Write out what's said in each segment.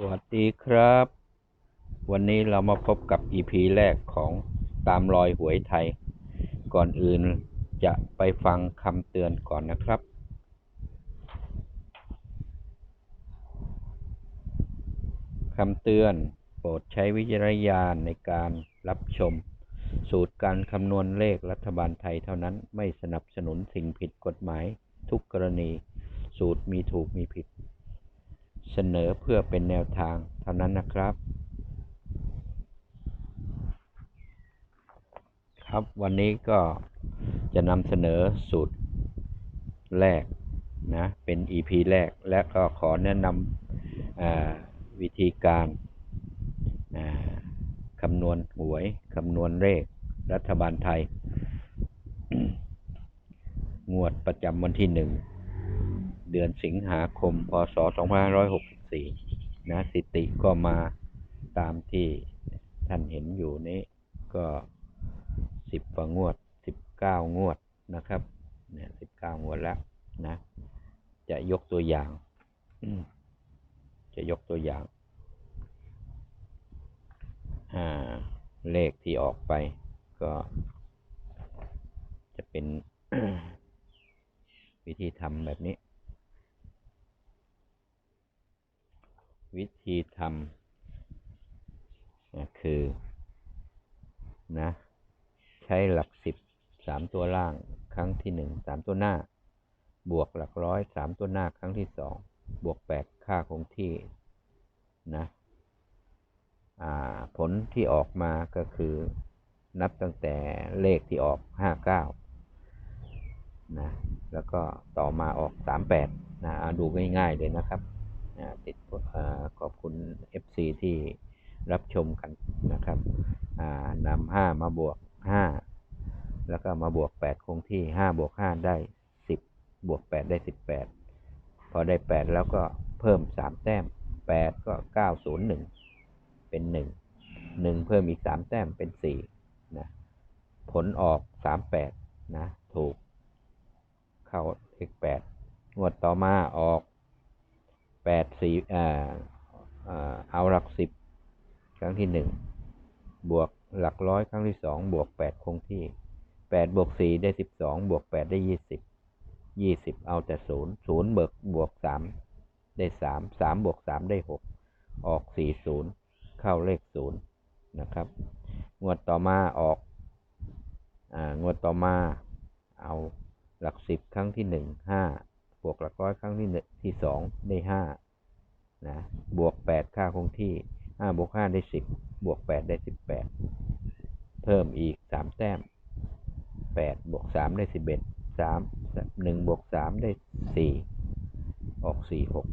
สวัสดีครับ วันนี้เรามาพบกับ EP แรกของตามรอยหวยไทย ก่อนอื่นจะไปฟังคำเตือนก่อนนะครับ คำเตือนโปรดใช้วิจารณญาณในการรับชม สูตรการคำนวณเลขรัฐบาลไทยเท่านั้นไม่สนับสนุนสิ่งผิดกฎหมายทุกกรณี สูตรมีถูกมีผิด เสนอเพื่อเป็นแนวทางเท่านั้นนะครับ ครับวันนี้ก็จะนำเสนอสูตรแรกนะเป็น EP แรกและก็ขอแนะนำวิธีการคำนวณหวยคำนวณเลขรัฐบาลไทย งวดประจำวันที่หนึ่ง เดือนสิงหาคม พศ 2564 นะ สิติก็มาตามที่ท่านเห็นอยู่นี้ก็สิบกว่างวดสิบเก้างวดนะครับ เนี่ยสิบเก้างวดแล้วนะ จะยกตัวอย่าง จะยกตัวอย่างาเลขที่ออกไปก็จะเป็นวิธีทำแบบนี้ วิธีทำคือนะใช้หลักสิบสามตัวล่างครั้งที่หนึ่งสามตัวหน้า บวกหลักร้อยสามตัวหน้าครั้งที่สองบวกแปดค่าคงที่นะผลที่ออกมาก็คือนับตั้งแต่เลขที่ออกห้าเก้านะแล้วก็ต่อมาออกสามแปดนะดูง่ายๆเลยนะครับ ติดขอบคุณ FC ที่รับชมกันนะครับนำห้ามาบวกห้าแล้วก็มาบวกแปดคงที่ห้าบวกห้าได้สิบบวกแปดได้สิบแปดพอได้แปดแล้วก็เพิ่มสามแต้มแปดก็เก้าศูนย์หนึ่งเป็นหนึ่งหนึ่งเพิ่มอีกสามแต้มเป็นสี่นะผลออกสามแปดนะถูก เข้าเลขแปดงวดต่อมาออก แปดสี่อ่าเอาหลักสิบครั้งที่หนึ่งบวกหลักร้อยครั้งที่สองบวกแปดคงที่แปดบวกสี่ได้สิบสองบวกแปดได้ยี่สิบยี่สิบเอาแต่ศูนย์ศูนย์เบิกบวกสามได้สามสามบวกสามได้หกออกสี่ศูนย์เข้าเลขศูนย์นะครับ งวดต่อมาออกอ่างวดต่อมาเอาหลักสิบครั้งที่หนึ่งห้า บวกหลักร้อยครั้งที่หนึ่งที่สองได้ห้านะบวกแปดค่าคงที่ห้าบวกห้าได้สิบบวกแปดได้สิบแปดเพิ่มอีกสามแต้มแปดบวกสามได้สิบเอ็ดสามหนึ่งบวกสามได้สี่ออกสี่หก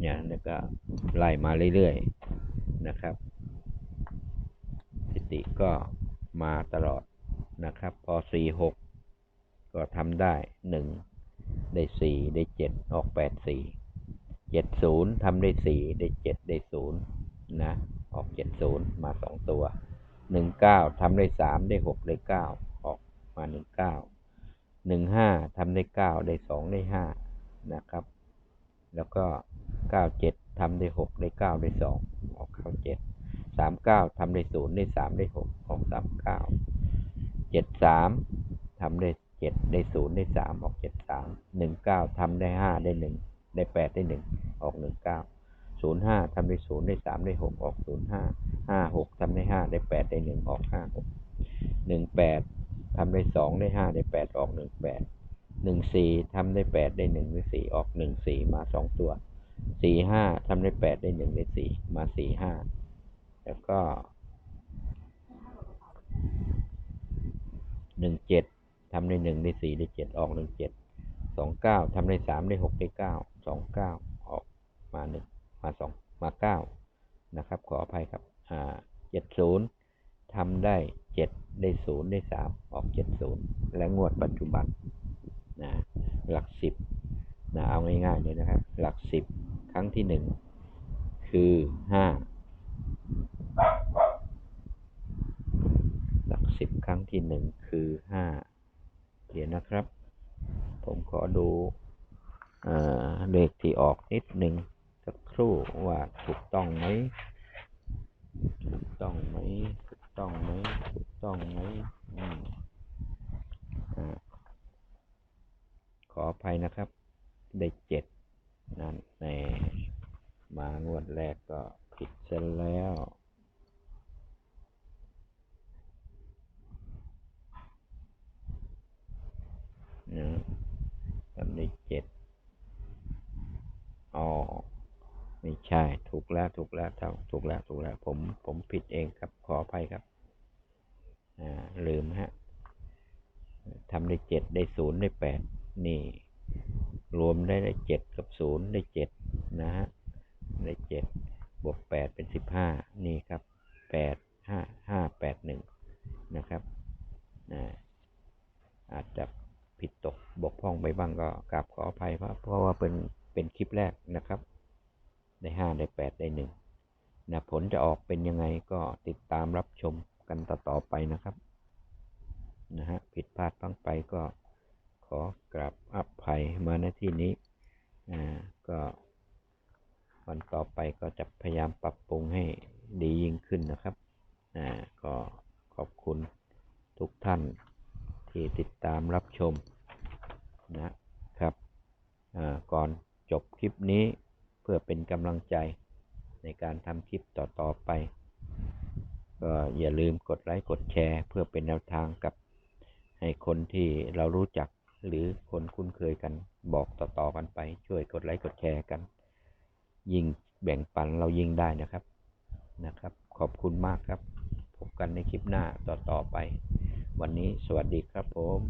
เนี่ยแล้วก็ไล่มาเรื่อยๆนะครับ สติก็มาตลอดนะครับ พอสี่หกก็ทำได้หนึ่ง ได้สี่ได้เจ็ดออกแปดสี่เจ็ดศูนย์ทำได้สี่ได้เจ็ดได้ศูนย์นะออกเจ็ดศูนย์มาสองตัวหนึ่งเก้าทำได้สามได้หกได้เก้าออกมาหนึ่งเก้าหนึ่งห้าทำได้เก้าได้สองได้ห้านะครับ แล้วก็เก้าเจ็ดทำได้หกได้เก้าได้สองออกเก้าเจ็ดสามเก้าทำได้ศูนย์ได้สามได้หกออกสามเก้าเจ็ดสามทำได้ เจ็ดได้ศูนย์ได้สามออกเจ็ดสามหนึ่งเก้าทำได้ห้าได้หนึ่งได้แปดได้หนึ่งออกหนึ่งเก้าศูนย์ห้าทำได้ศูนย์ได้สามได้หกออกศูนย์ห้าห้าหกทำได้ห้าได้แปดได้หนึ่งออกห้าหกหนึ่งแปดทำได้สองได้ห้าได้แปดออกหนึ่งแปดหนึ่งสี่ทำได้แปดได้หนึ่งได้สี่ออกหนึ่งสี่มาสองตัวสี่ห้าทำได้แปดได้หนึ่งได้สี่มาสี่ห้าแล้วก็หนึ่งเจ็ด ทำได้หนึ่งได้สี่ได้เจ็ดออกหนึ่งเจ็ดสองเก้าทำได้สามได้หกได้เก้าสองเก้าออกมาหนึ่งมาสองมาเก้านะครับ ขออภัยครับอ่าเจ็ดศูนย์ทำได้เจ็ดได้ศูนย์ได้สามออกเจ็ดศูนย์และงวดปัจจุบันนะหลักสิบนะเอาง่ายๆเลยนะครับ หลักสิบครั้งที่หนึ่งคือห้าหลักสิบครั้งที่หนึ่งคือห้า เดี๋ยวนะครับ ผมขอดูเลขที่ออกนิดหนึ่งสักครู่ว่าถูกต้องไหมถูกต้องไหมถูกต้องไหมถูกต้องไหมอขออภัยนะครับ ได้เจ็ดนั่นแน่มางวดแรกก็ผิดเส้นแล้ว นะทำได้เจ็ดอ๋อไม่ใช่ ถูกแล้วถูกแล้วเท่าถูกแล้วถูกแล้ว ผมผมผิดเองครับขออภัยครับอ่าลืมฮะทำได้เจ็ดได้ศูนย์ได้แปดนี่ รวมได้ได้เจ็ดกับศูนย์ได้เจ็ดนะฮะได้เจ็ดบวกแปดเป็นสิบห้านี่ครับแปดห้าห้าแปดหนึ่งนะครับอ่าอาจจะผิดตกบกพร่ องไปบ้างก็กราบขออภัยเพราะเพราะว่าเป็นเป็นคลิปแรกนะครับ ได้ห้าได้แปดได้หนึ่งนะผลจะออกเป็นยังไงก็ติดตามรับชมกันต่อๆไปนะครับนะฮะผิดพลาดบ้างไปก็ขอกราบอภัยมาณที่นี้อ่าก็วันต่อไปก็จะพยายามปรับปรุงให้ดียิ่งขึ้นนะครับอ่าก็ขอบคุณทุกท่านที่ติดตามรับชม นะครับก่อนจบคลิปนี้เพื่อเป็นกำลังใจในการทำคลิปต่อ ๆ ไป ก็อย่าลืมกดไลค์กดแชร์ เพื่อเป็นแนวทางกับให้คนที่เรารู้จักหรือคนคุ้นเคยกันบอกต่อ ๆ กันไป ช่วยกดไลค์กดแชร์กัน ยิ่งแบ่งปันเรายิ่งได้นะครับนะครับ ขอบคุณมากครับ พบกันในคลิปหน้าต่อ ๆ ไป วันนี้สวัสดีครับผม